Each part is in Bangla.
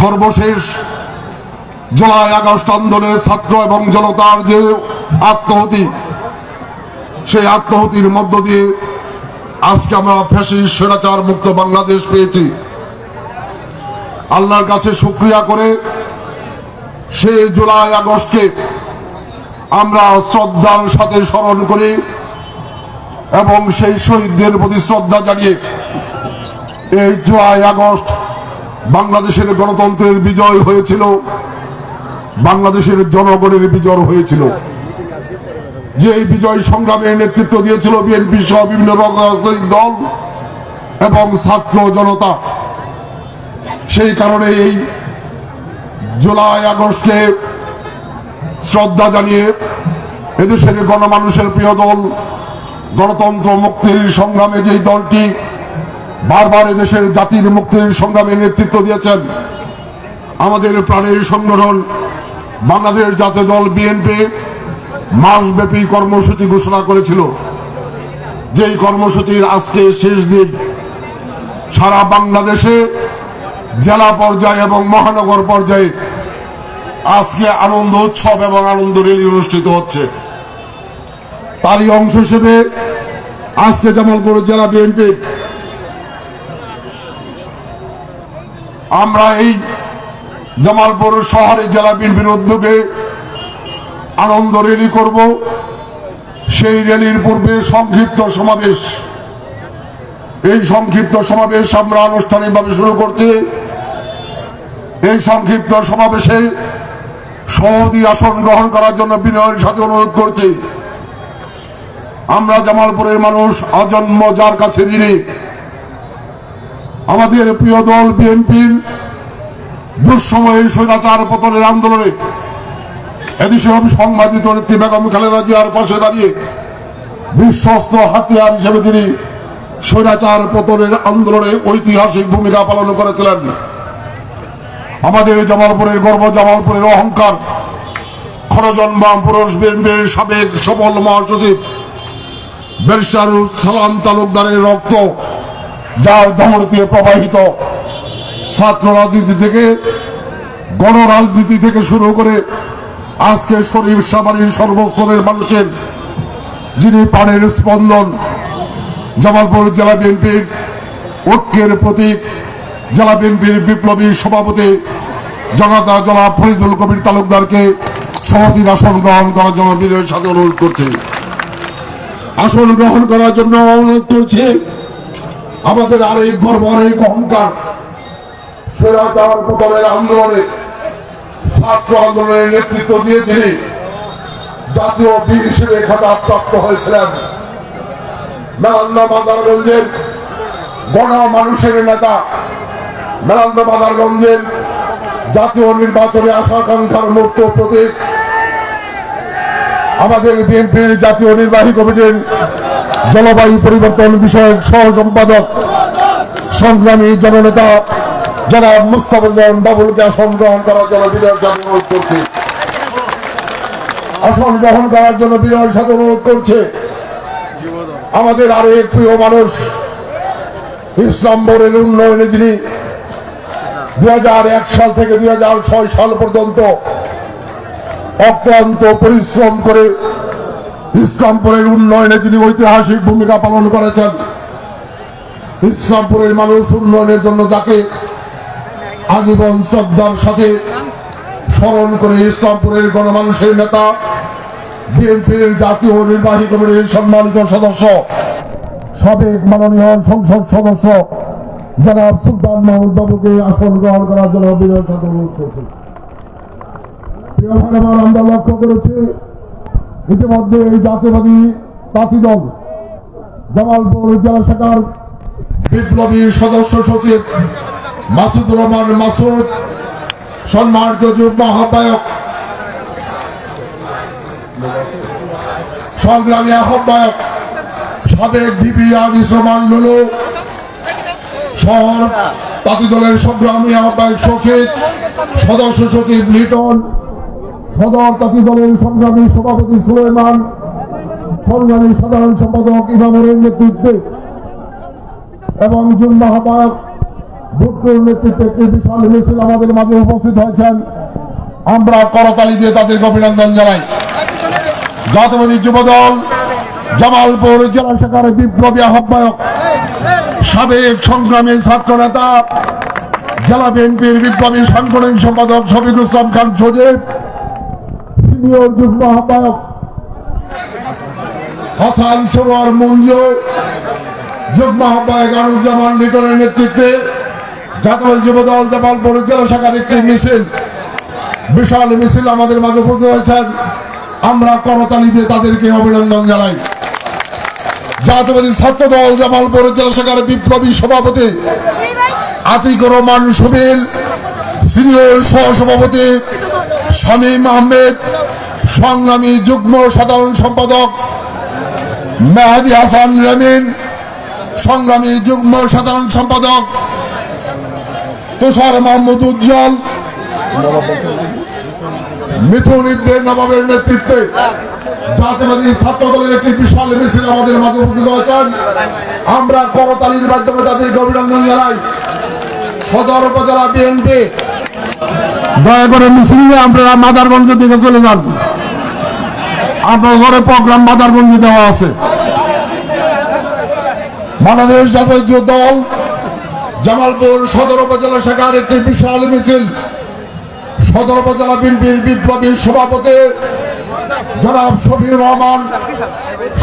সর্বশেষ জুলাই আগস্ট আন্দোলনে ছাত্র এবং জনতার যে আত্মহতি সেই আত্মহতির মধ্য দিয়ে আজকে আমরা ফ্যাসিস্ট, স্বৈরাচার মুক্ত বাংলাদেশ পেয়েছি। আল্লাহর কাছে শুক্রিয়া করে সেই জুলাই আগস্টকে আমরা শ্রদ্ধার সাথে স্মরণ করি এবং সেই শহীদদের প্রতি শ্রদ্ধা জানিয়ে এই জুলাই আগস্ট বাংলাদেশের গণতন্ত্রের বিজয় হয়েছিল। বাংলাদেশের জনগণের বিজয় হয়েছিল। যে এই বিজয় সংগ্রামে নেতৃত্ব দিয়েছিল বিএনপি সহ বিভিন্ন রাজনৈতিক দল এবং ছাত্র জনতা। সেই কারণে এই জুলাই আগস্টে শ্রদ্ধা জানিয়ে এদেশের গণমানুষের প্রিয় দল, গণতন্ত্র মুক্তির সংগ্রামে যেই দলটি বারবার এদেশের জাতির মুক্তির সংগ্রামে নেতৃত্ব দিয়েছেন। আমাদের প্রাণের সংগঠন, বাংলাদেশ জাতীয় দল বিএনপি মাসব্যাপী কর্মসূচি ঘোষণা করেছিল। যেই কর্মসূচির আজকে শেষ দিন, সারা বাংলাদেশে জেলা পর্যায়ে এবং মহানগর পর্যায়ে আজকে আনন্দ উৎসব এবং আনন্দ রেলি অনুষ্ঠিত হচ্ছে। তারই অংশ হিসেবে আজকে জামালপুর জেলা বিএনপি আমরা এই জামালপুর শহরে জেলা বিএনপির উদ্যোগে আনন্দ রেলি করব। সেই র্যালির পূর্বে সংক্ষিপ্ত সমাবেশ। এই সংক্ষিপ্ত সমাবেশ আমরা আনুষ্ঠানিকভাবে শুরু করছি। এই সংক্ষিপ্ত সমাবেশে সহদি আসন গ্রহণ করার জন্য বিনয়ের সাথে অনুরোধ করছি। আমরা জামালপুরের মানুষ আজন্ম যার কাছে ঋণী আমাদের প্রিয় দল বিএনপির দুঃসময়ে স্বৈরাচার পতনের আন্দোলনে এদেশে সংবাদিত নেত্রী বেগম খালেদা জিয়ার পাশে দাঁড়িয়ে বিশ্বস্ত হাতিয়ার হিসেবে তিনি স্বৈরাচার পতনের আন্দোলনে ঐতিহাসিক ভূমিকা পালন করেছিলেন। আমাদের জামালপুরের গর্ব, জামালপুরের অহংকার খরজন্মা পুরুষ বিএনপির সাবেক সফল মহাসচিব ব্যারিস্টার সালাম তালুকদারের রক্ত যার ধমর দিয়ে প্রবাহিত ছাত্র রাজনীতি থেকে, গণরাজনীতি থেকে শুরু করে আজকে শরীফ সাবাড়ির সর্বস্তরের মানুষের, যিনি প্রাণের স্পন্দন, জামালপুর জেলা বিএনপির ঐক্যের প্রতীক, জেলা বিএনপির বিপ্লবী সভাপতি, জনতা জলা ফরিদুল কবির তালুকদারকে সভাপতির আসন গ্রহণ করার জন্য বিনয়ের সাথে অনুরোধ করছি। আসন গ্রহণ করার জন্য অনুরোধ করছি। আমাদের আরেক গর্ব আরেক অহংকার স্বৈরাচার পতনের আন্দোলনে, ছাত্র আন্দোলনের নেতৃত্ব দিয়েছিলেন জাতীয় বীর হিসেবে খেতাব প্রাপ্ত হয়েছিলেন, মেলান্দা মাদারগঞ্জের গণ মানুষের নেতা, মেলান্দা মাদারগঞ্জের জাতীয় নির্বাচনে আশাকাঙ্ক্ষার মুক্ত প্রতীক, আমাদের বিএনপির জাতীয় নির্বাহী কমিটির জলবায়ু পরিবর্তন বিষয়ক সহ সম্পাদক, সংগ্রামী জননেতা যারা মুস্তাফুজ্জামান বাবুলকে আসন গ্রহণ করার জন্য বিনয়ের সাথে অনুরোধ করছি। আসন গ্রহণ করার জন্য বিনয়ের সাথে অনুরোধ করছে। আমাদের আরও এক প্রিয় মানুষ, ইসলামপুরের উন্নয়নে যিনি দু হাজার এক সাল থেকে দু হাজার ছয় সাল পর্যন্ত অক্লান্ত পরিশ্রম করে ইসলামপুরের উন্নয়নে যিনি ঐতিহাসিক ভূমিকা পালন করেছেন। ইসলামপুরের মানুষ উন্নয়নের জন্য যাকে আজীবন শ্রদ্ধার সাথে স্মরণ করে ইসলামপুরের গণমানুষের নেতা, বিএনপির জাতীয় নির্বাহী কমিটির সম্মানিত সদস্য, সাবেক মাননীয় সংসদ সদস্য জনাব সুলতান মাহমুদ বাবুকে আসন গ্রহণ করার জন্য বিনয়ের সাথে অনুরোধ করছি আমরা লক্ষ্য করেছি ইতিমধ্যে এই জাতীয়বাদী তাঁতি দল জামালপুর জেলা শাখার বিপ্লবী সদস্য সচিব মাসুদ রহমান মাসুদ, সম্মানিত যুগ্ম আহ্বায়ক, সংগ্রামী আহ্বায়ক, সাবেক বিবি আনিস রহমান লুলু শহর তাঁতি দলের সংগ্রামী আহ্বায়ক সচিব, সদস্য সচিব লিটন সদর তাঁতি দলের সংগ্রামী সভাপতি সুলেমান, সংগ্রামী সাধারণ সম্পাদক ইমামের নেতৃত্বে এবং যুগ্ম আহ্বায়ক নেতৃত্বে একটি বিশাল মিছিল আমাদের মাঝে উপস্থিত হয়েছেন। আমরা করতালি দিয়ে তাদেরকে অভিনন্দন জানাই। জাতীয়বাদী যুবদল জামালপুর জেলা শাখার বিপ্লবী আহ্বায়ক, সাবেক সংগ্রামী ছাত্র নেতা, জেলা বিএনপির বিপ্লবী সাংগঠনিক সম্পাদক শফিকুল ইসলাম খান সজীব যুগ্ম আহ্বায়ক হাসান মঞ্জু যুগ্ম আহ্বায়ক আনুজ্জামান লিটনের নেতৃত্বে জাতীয় যুবদল শাখার একটি মিছিল। বিশাল মিছিল আমাদের মাঝে উপস্থিত হয়েছেন আমরা করতালি দিয়ে তাদেরকে অভিনন্দন জানাই। জাতীয়বাদী ছাত্র দল জামালপুর জেলা শাখার বিপ্লবী সভাপতি আতিকুর রহমান সুবিল সিনিয়র সহসভাপতি শামীম আহমেদ, সংগ্রামী যুগ্ম সাধারণ সম্পাদক মেহাদি হাসান রেমিন, সংগ্রামী যুগ্ম সাধারণ সম্পাদক তুষার মাহমুদ উজ্জ্বল মিথুন ইবনে নবাবের নেতৃত্বে জাতীয়বাদী ছাত্র দলের একটি বিশাল মিছিল আমাদের মাঝে উপস্থিত হয়েছেন। আমরা করতালির মাধ্যমে তাদেরকে অভিনন্দন জানাই। সদর উপজেলা বিএনপি দয়া করে মিছিল নিয়ে আপনারা মাদারগঞ্জ দিকে চলে যান। আপনার ঘরে প্রোগ্রাম মাদারগঞ্জ দেওয়া আছে। বাংলাদেশ জাতীয় দল জামালপুর সদর উপজেলা শাখার একটি বিশাল মিছিল। সদর উপজেলা বিএনপির বিপ্লবী সভাপতি জনাব শফির রহমান,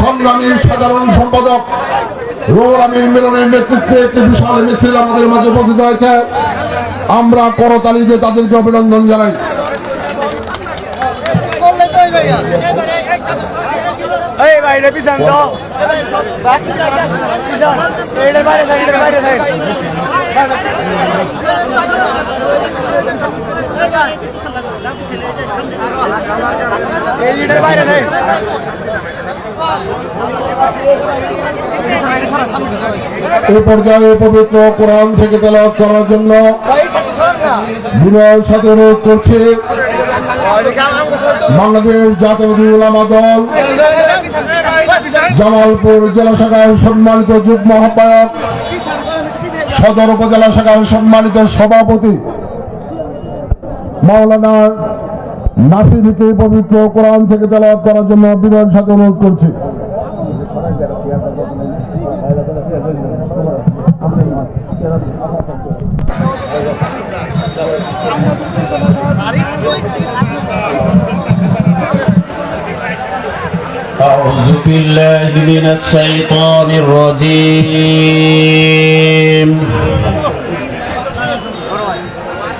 সংগ্রামী সাধারণ সম্পাদক রুহুল আমিন মিলনের নেতৃত্বে একটি বিশাল মিছিল আমাদের মাঝে উপস্থিত হয়েছে। আমরা করতালি দিয়ে তাদেরকে অভিনন্দন জানাই এই বাইরে এই পর্যায়ে পবিত্র কোরআন থেকে করার জন্য সাথে অনুরোধ বাংলাদেশ দল, জামালপুর জেলা শাখার সম্মানিত যুগ্ম আহ্বায়ক, সদর উপজেলা শাখার সম্মানিত সভাপতি, মাওলানা নাসিরকে পবিত্র কোরআন থেকে তেলাওয়াত করার জন্য বিনয়ের সাথে অনুরোধ করছি أعوذ بالله من الشيطان الرجيم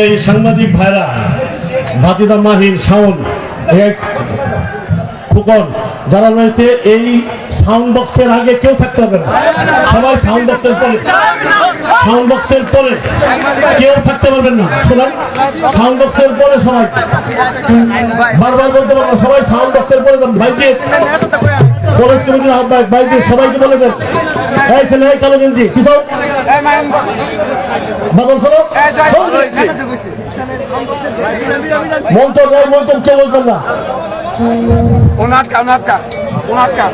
এই সাংবাদিক ভাইরা বাতিদা মাহিন শাওন ফুকন যারা রয়েছে, এই সাউন্ড বক্সের আগে কেউ থাকতে হবে না। সবাই সাউন্ড বক্সের পরে সাউন্ড বক্সের পরে কেউ থাকতে পারবেন না। শোনান সাউন্ড বক্সের পরে সবাই, বারবার বলতে পারব সবাই সাউন্ড বক্সের পরে ভাইকে কলেজ কমিটির আহ্বায়ক ভাইকে সবাইকে বলে দেন এই ছেলে এই কালো গেঞ্জি কি সব বাদল শোনো মন্তব্য মন্তব্য কেউ বলবেন না উনাটকা উনাটকা উনাটকা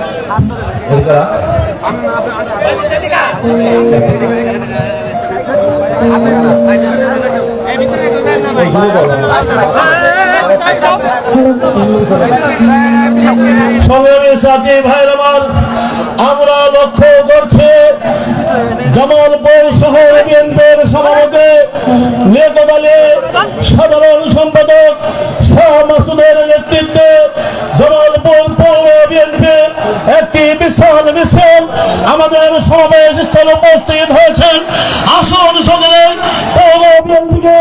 সংগ্রামের সাথে আমার লক্ষ্য করছি জামালপুর শহর বিএনপির সভাপতি নেতাদলে সাধারণ সম্পাদক শাহ মাসুদের নেতৃত্বে জামালপুর পৌর বিএনপি একটি বিশাল মিছিল আমাদের সমাবেশ স্থলে উপস্থিত হয়েছেন আসুন সকলে পৌর বিএনপিকে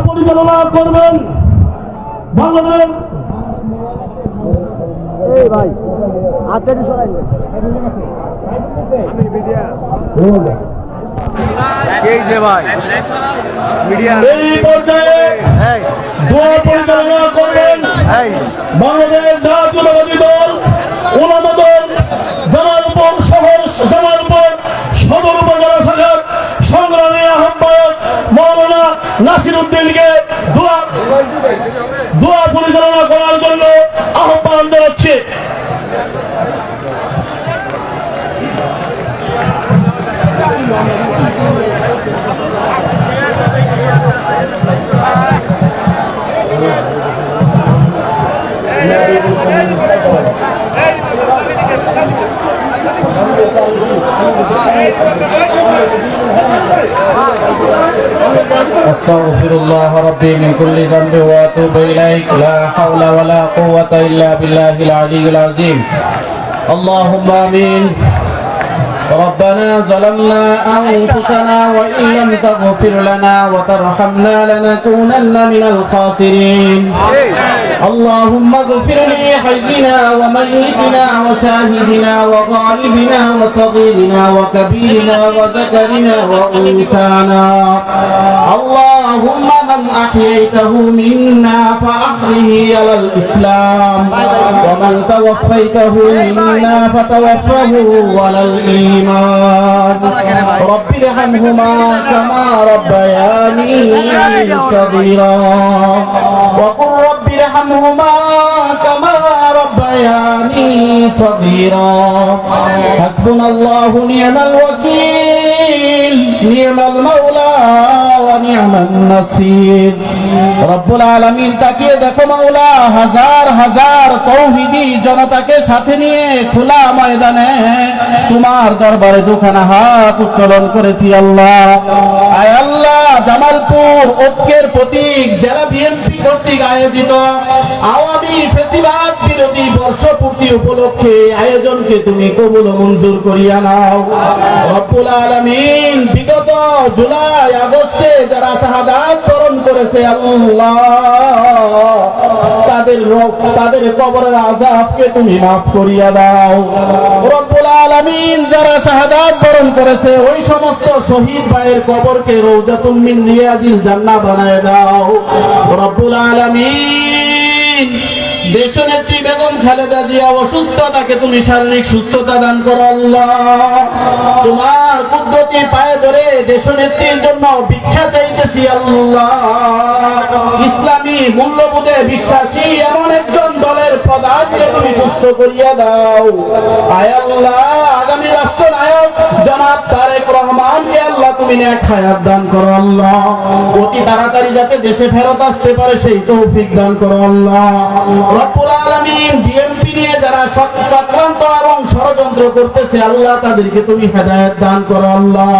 পরিচালনা করবেন বাংলাদেশ। ভাই এই পর্যায়ে দোয়া পরিচালনা করবেন এই। বাংলাদেশ জাতীয়তাবাদী দল ওলামা দল জামালপুর শহর জামালপুর নাসির উদ্দিনকে দোয়া দোয়া পরিচালনা করার জন্য আহ্বান জানাচ্ছি أستغفر الله ربي من كل ذنب وأتوب إليك. لا حول ولا قوة إلا بالله العلي العظيم. اللهم آمين. ربنا ظلمنا أنفسنا وإن لم تغفر لنا وترحمنا لنكونن من الخاسرين. اللهم اغفر لي حينا وميتنا وشاهدنا وغائبنا وصغيرنا وكبيرنا وذكرنا وأنثانا. اللهم من أحييته منا فأحيه على الإسلام. ومن توفيته منا فتوفه على الإيمان. رب ارحمهما كما ربياني صغيرا. وقل رب ارحمهما صغيرا حسبنا الله نعم الوكيل نعم المولى ونعم النصير রব্বুল আলামিন তাকিয়ে দেখো মাওলা হাজার হাজার তৌহিদি জনতাকে সাথে নিয়ে খোলা ময়দানে তোমার দরবারে দুখানা হাত উত্তোলন করেছি আল্লাহ আয় আল্লাহ জামালপুর ঐক্যের প্রতীক, জেলা বিএনপি কর্তৃক আয়োজিত আওয়ামী ফেসিবাদ বিরোধী বর্ষপূর্তি উপলক্ষে আয়োজনকে তুমি কবুল মঞ্জুর করিয়া নাও। রব্বুল আলামিন বিগত জুলাই, আগস্টে যারা শাহাদাত বরণ করেছে তাদের তাদের কবরের আযাবকে তুমি মাফ করিয়া দাও। রব্বুল আলামিন যারা শাহাদাত বরণ করেছে, ওই সমস্ত শহীদ ভাইয়ের কবরকে মিন রিয়াজিল জান্নাহ বানায় দাও। রব্বুল আলামিন। দেশনেত্রী বেগম খালেদা জিয়া অসুস্থ তাকে তুমি শারীরিক সুস্থতা দান করো আল্লাহ। তোমার কুদরতি পায়ে ধরে দেশনেত্রীর জন্য ভিক্ষা চাইতেছি আল্লাহ। ইসলামী মূল্যবোধে বিশ্বাসী এমন একজন দলের প্রধানকে তুমি সুস্থ করিয়া দাও। আয় আল্লাহ, আগামী রাষ্ট্রনায়ক জনাব তারেক রহমানকে আল্লাহ তুমি নেক হায়াত দান করো আল্লাহ। অতি তাড়াতাড়ি যাতে দেশে ফেরত আসতে পারে, সেই তৌফিক দান করো আল্লাহ। রব্বুল আলামিন বিএনপি নিয়ে যারা চক্রান্ত এবং ষড়যন্ত্র করতেছে, আল্লাহ তাদেরকে তুমি হেদায়েত দান করো আল্লাহ।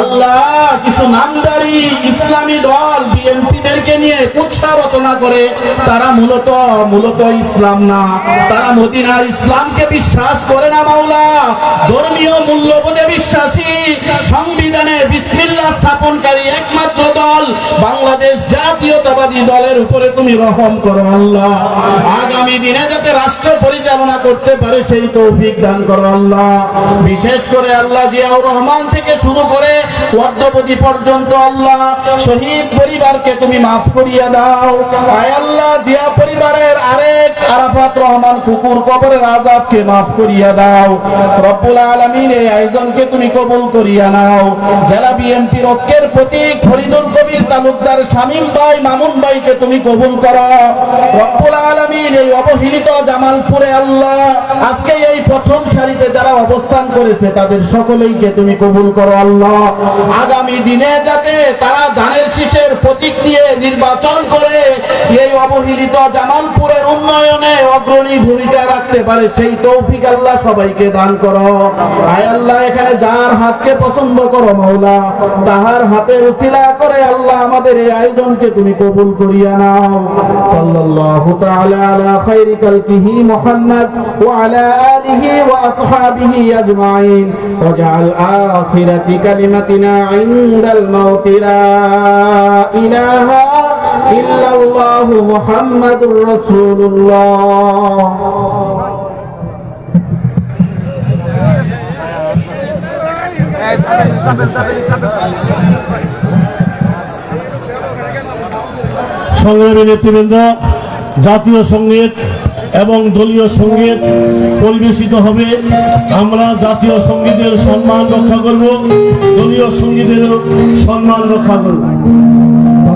আল্লাহ, কিছু নামদারি ইসলামী দল বিএনপি এমপিদেরকে নিয়ে উৎসাহত না করে, তারা মূলত মূলত ইসলাম না। তারা মদিনার ইসলামকে বিশ্বাস করে না, মাওলা। ধর্মীয় মূল্যবোধে বিশ্বাসী। সংবিধানে বিসমিল্লাহ স্থাপনকারী একমাত্র দল বাংলাদেশ জাতীয়তাবাদী দলের উপরে তুমি রহম করো, আল্লাহ। আগামী দিনে যাতে রাষ্ট্র পরিচালনা করতে পারে, সেই তৌফিক দান করো, আল্লাহ। বিশেষ করে আল্লাহ জিয়াউর রহমান থেকে শুরু করে অদ্যপতি পর্যন্ত আল্লাহ শহীদ পরিবারকে তুমি মাফ করিয়া দাও। আয় আল্লাহ, জিয়া পরিবারের আরেক আরাফাত রহমান কুকুর কবরের আজাবকে মাফ করিয়া দাও। রব্বুল আলামিন এই আয়োজনকে তুমি কবুল করিয়া নাও। জেলা বিএমপি রক্ষের প্রতীক ফরিদুল কবির তালুকদার শামীম ভাই, মামুন ভাইকে তুমি কবুল করো। রব্বুল আলামিন এই অবহেলিত জামালপুরে আল্লাহ, আজকে এই প্রথম সারিতে যারা অবস্থান করেছে, তাদের সকলেইকে তুমি কবুল করো আল্লাহ। আগামী দিনে যাতে তারা ধানের শীষের প্রতীক নিয়ে নির্বাচন করে এই অবহেলিত জামালপুরের উন্নয়নে অগ্রণী ভূমিকা রাখতে পারে, সেই তৌফিক আল্লাহ সবাইকে দান করো। আয় আল্লাহ, এখানে যার হাতকে পছন্দ করো মাওলা, তাহার হাতে উসিলা করে আল্লাহ আমাদের এই আয়োজনকে তুমি কবুল করিয়া নাও। সাল্লাল্লাহু তাআলা আলা খাইরি কালকিহি মুহাম্মদ ওয়া আলা আলিহি ওয়া আসহাবিহি আজমাইন। ওয়াজআল আখিরাতি কালিমাতিনা ইনদাল মাউত লা ইলাহা ইল্লাল্লাহু মুহাম্মাদুর রাসূলুল্লাহ। সংগ্রামী নেতৃবৃন্দ, জাতীয় সংগীত এবং দলীয় সংগীত পরিবেশিত হবে। আমরা জাতীয় সঙ্গীতের সম্মান রক্ষা করব, দলীয় সঙ্গীতেরও সম্মান রক্ষা করব।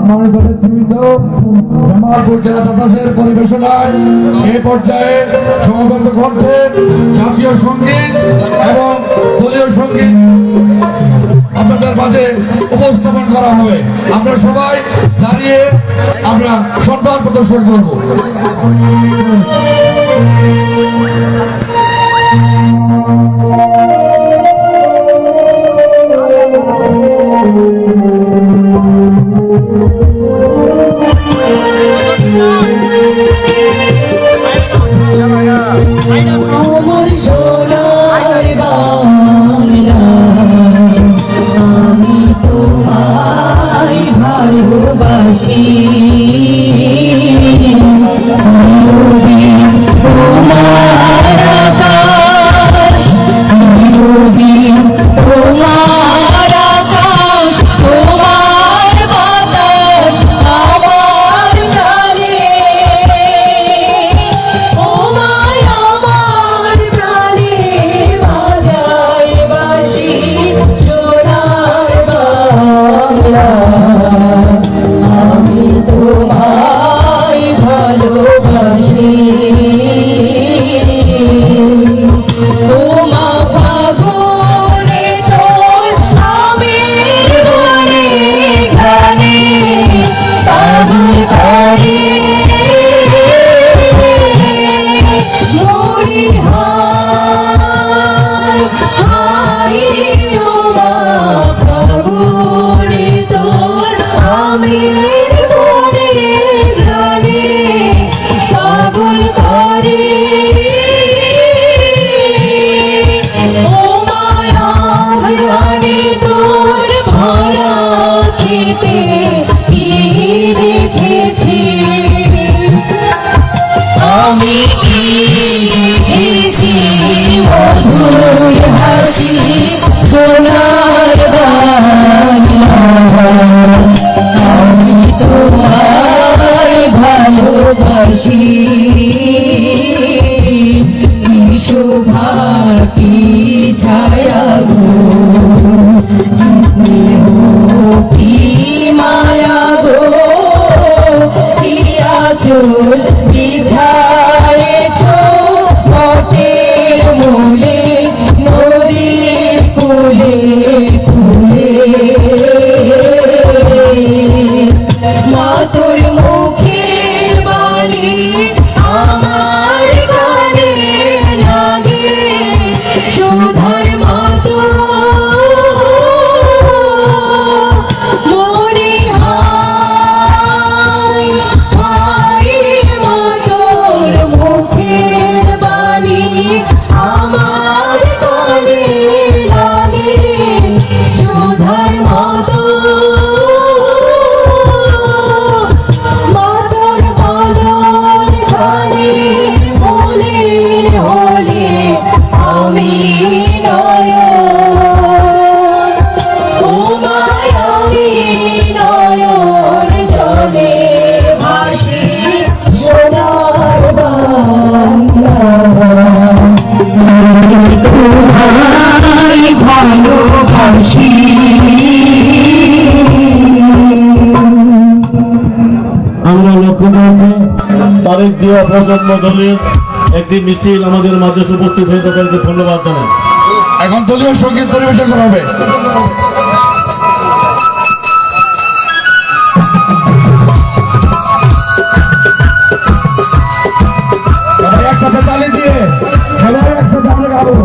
সম্মানিত নেতৃবৃন্দ জামালপুর পরিবেশনায় এ পর্যায়ে সমবেত কণ্ঠে জাতীয় সংগীত এবং দলীয় সংগীত আপনাদের মাঝে উপস্থাপন করা হবে। আমরা সবাই দাঁড়িয়ে আমরা সম্মান প্রদর্শন করব। ভালো তারেক জিয়া প্রজন্ম দলের একটি মিছিল আমাদের মাঝে উপস্থিত হয়ে তাদেরকে ধন্যবাদ জানাই। এখন দলীয় সংগীত পরিবেশন করা হবে। একসাথে চালিয়ে দিয়ে, সবাই একসাথে আমরা গাবো।